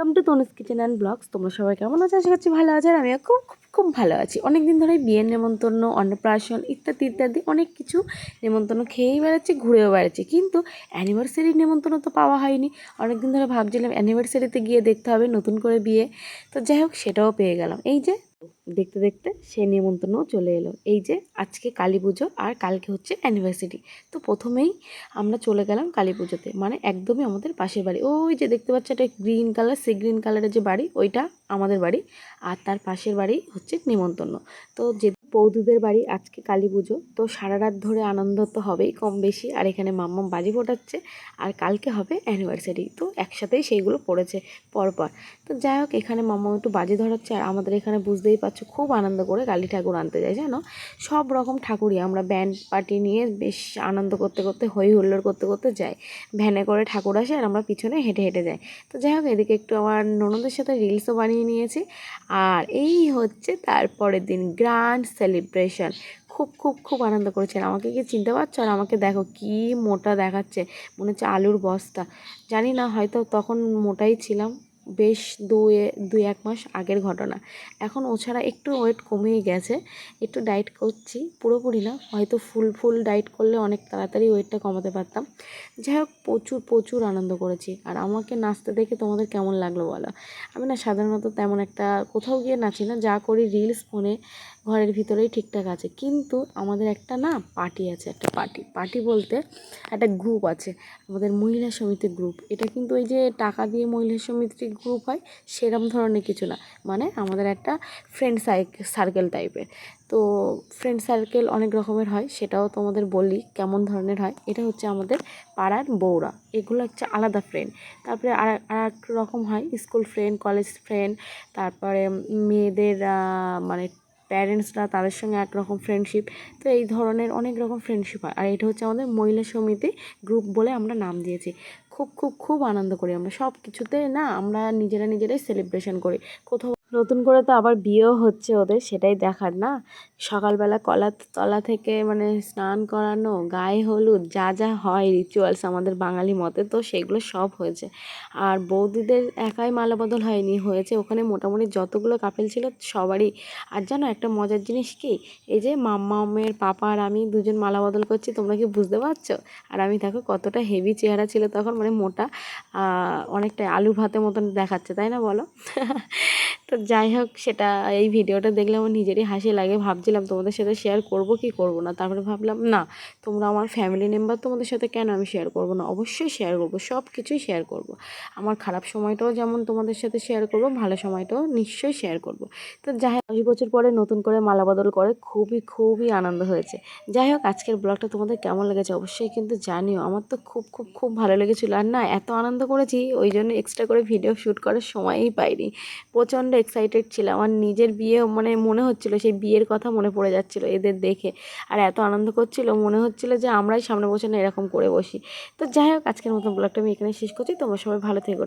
Welcome to Tanu's kitchen and blogs তোমরা সবাই কেমন আছো? আশা করছি ভালো আছে আর আমিও খুব খুব খুব ভালো আছি। অনেক দিন ধরে বিয়ের নেমন্তন্ন, অন্নপ্রাশন ইত্যাদি ইত্যাদি অনেক কিছু নেমন্তন্ন খেয়েই বেড়াচ্ছি, ঘুরেও বেড়াচ্ছি। কিন্তু অ্যানিভার্সারির নেমন্তন্ন তো পাওয়া হয়নি। অনেক দিন ধরে ভাবছিলাম অ্যানিভার্সারিতে গিয়ে দেখতে হবে নতুন করে বিয়ে। তো যাই হোক, সেটাও পেয়ে গেলাম। এই যে দেখতে দেখতে সে নিমন্ত্রণও চলে এলো। এই যে আজকে কালী পুজো আর কালকে হচ্ছে অ্যানিভার্সারি তো প্রথমেই আমরা চলে গেলাম কালী পুজোতে। মানে একদমই আমাদের পাশের বাড়ি। ওই যে দেখতে পাচ্ছ একটা গ্রিন কালার সে গ্রিন কালারের যে বাড়ি, ওইটা আমাদের বাড়ি। আর তার পাশের বাড়ি হচ্ছে নিমন্ত্রণ। তো যে বৌদিদের বাড়ি আজকে কালী পুজো। তো সারা রাত ধরে আনন্দ তো হবেই কম বেশি। আর এখানে মাম্মাম বাজি ফোটাচ্ছে। আর কালকে হবে অ্যানিভার্সারি তো একসাথেই সেইগুলো পড়েছে পরপর। তো যাই হোক, এখানে মাম্মাম একটু বাজি ধরাচ্ছে। আর আমাদের এখানে বুঝতেই পারছ, খুব আনন্দ করে কালী ঠাকুর আনতে যায়, জানো? সব রকম ঠাকুরই। আমরা ব্যান্ড পার্টি নিয়ে বেশ আনন্দ করতে করতে হই হুল্লোড় করতে করতে যাই। ভ্যানে করে ঠাকুর আসে আর আমরা পিছনে হেঁটে হেঁটে যাই। তো যাই হোক, এদিকে একটু আমার ননদের সাথে রিলসও বানিয়ে নিয়েছি। আর এই হচ্ছে তারপরের দিন গ্র্যান্ড সেলিব্রেশন খুব খুব খুব আনন্দ করেছেন। আমাকে কি চিনতে পারছ? আর আমাকে দেখো কি মোটা দেখাচ্ছে। মনে হচ্ছে আলুর বস্তা। জানি না, হয়তো তখন মোটাই ছিলাম। বেশ দুই দুই, এক মাস আগের ঘটনা। এখন ও ছাড়া একটু ওয়েট কমেই গেছে। একটু ডায়েট করছি। পুরোপুরি না, হয়তো ফুল ফুল ডায়েট করলে অনেক তাড়াতাড়ি ওয়েটটা কমাতে পারতাম। যাই হোক, প্রচুর প্রচুর আনন্দ করেছি। আর আমাকে নাচতে দেখে তোমাদের কেমন লাগল বলো? আমি না সাধারণত তেমন একটা কোথাও গিয়ে নাচি না। যা করি রিলস ফোনে ঘরের ভিতরেই ঠিকঠাক আছে। কিন্তু আমাদের একটা না পার্টি আছে, একটা পার্টি পার্টি বলতে একটা গ্রুপ আছে, আমাদের মহিলা সমিতির গ্রুপ এটা কিন্তু ওই যে টাকা দিয়ে মহিলা সমিতির গ্রুপ হয়, সেরম ধরনের কিছু না। মানে আমাদের একটা ফ্রেন্ড সার্কেল টাইপের তো ফ্রেন্ড সার্কেল অনেক রকমের হয়, সেটাও তোমাদের বলি কেমন ধরনের হয়। এটা হচ্ছে আমাদের পাড়ার বউরা। এগুলো হচ্ছে আলাদা ফ্রেন্ড তারপরে আর আর রকম হয় স্কুল ফ্রেন্ড কলেজ ফ্রেন্ড তারপরে মেয়েদের মানে প্যারেন্টসরা তাদের সঙ্গে একরকম ফ্রেন্ডশিপ তো এই ধরনের অনেক রকম ফ্রেন্ডশিপ হয়। আর এটা হচ্ছে আমাদের মহিলা সমিতি গ্রুপ বলে আমরা নাম দিয়েছি। খুব খুব খুব আনন্দ করি আমরা। সব কিছুতে না আমরা নিজেরা নিজেরাই সেলিব্রেশন করি। কোথাও নতুন করে তো আবার বিয়েও হচ্ছে ওদের, সেটাই দেখার না? সকালবেলা কলা তলা থেকে মানে স্নান করানো, গায়ে হলুদ, যা যা হয় রিচুয়ালস আমাদের বাঙালি মতে তো সেগুলো সব হয়েছে। আর বৌদিদের একাই মালা বদল হয়নি, হয়েছে ওখানে মোটামুটি যতগুলো কাপেল ছিল সবারই। আর জানো একটা মজার জিনিস কি? এই যে মাম্মামের পাপা আর আমি দুজন মালা বদল করছি, তোমরা কি বুঝতে পারছ? আর আমি দেখো কতটা হেভি চেহারা ছিল তখন মানে মোটা অনেকটা আলু ভাতের মতন দেখাচ্ছে, তাই না বলো? তো যাই হোক, সেটা এই ভিডিওটা দেখলে আমার নিজেরই হাসি লাগে। ভাবছিলাম তোমাদের সাথে শেয়ার করব কি করব না? তারপরে ভাবলাম, না, তোমরা আমার ফ্যামিলি মেম্বার তোমাদের সাথে কেন আমি শেয়ার করব না? অবশ্যই শেয়ার করব সব কিছুই শেয়ার করব। আমার খারাপ সময়টাও যেমন তোমাদের সাথে শেয়ার করব, ভালো সময়টাও নিশ্চয়ই শেয়ার করব। তো যাই হোক, দশ বছর পরে নতুন করে মালা বদল করে খুবই খুবই আনন্দ হয়েছে। যাই হোক, আজকের ব্লগটা তোমাদের কেমন লেগেছে অবশ্যই কিন্তু জানিও। আমার তো খুব খুব খুব ভালো লেগেছিলো। আর না, এত আনন্দ করেছি, ওই জন্য এক্সট্রা করে ভিডিও শ্যুট করার সময়ই পাইনি। প্রচণ্ড এক্সাইটেড ছিল আমার নিজের বিয়ে মানে মনে হচ্ছিল, সেই বিয়ের কথা মনে পড়ে যাচ্ছিল এদের দেখে। আর এত আনন্দ করছিল, মনে হচ্ছিল যে আমরাই সামনে বসে না এরকম করে বসি। তো যাই হোক, আজকের মতন ব্লগটা আমি এখানে শেষ করছি। তোমরা সবাই ভালো থেকো।